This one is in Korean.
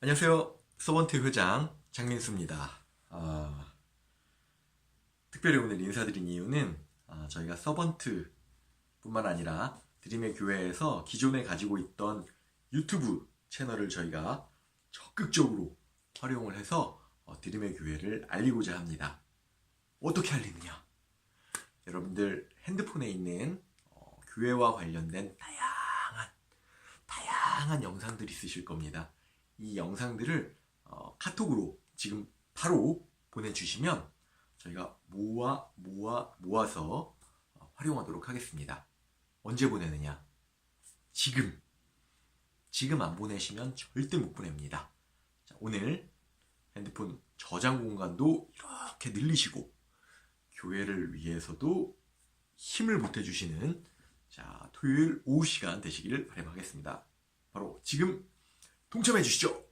안녕하세요. 서번트 회장 장민수입니다. 아, 특별히 오늘 인사드린 이유는 아, 저희가 서번트 뿐만 아니라 드림의 교회에서 기존에 가지고 있던 유튜브 채널을 저희가 적극적으로 활용을 해서 어, 드림의 교회를 알리고자 합니다. 어떻게 알리느냐? 여러분들 핸드폰에 있는 어, 교회와 관련된 다양한 다양한 영상들이 있으실 겁니다. 이 영상들을 어, 카톡으로 지금 바로 보내주시면 저희가 모아 모아 모아서 어, 활용하도록 하겠습니다. 언제 보내느냐? 지금 지금 안 보내시면 절대 못 보냅니다. 자, 오늘 핸드폰 저장 공간도 이렇게 늘리시고 교회를 위해서도 힘을 보태 주시는 자 토요일 오후 시간 되시기를 바람하겠습니다. 바로 지금 동참해 주시죠.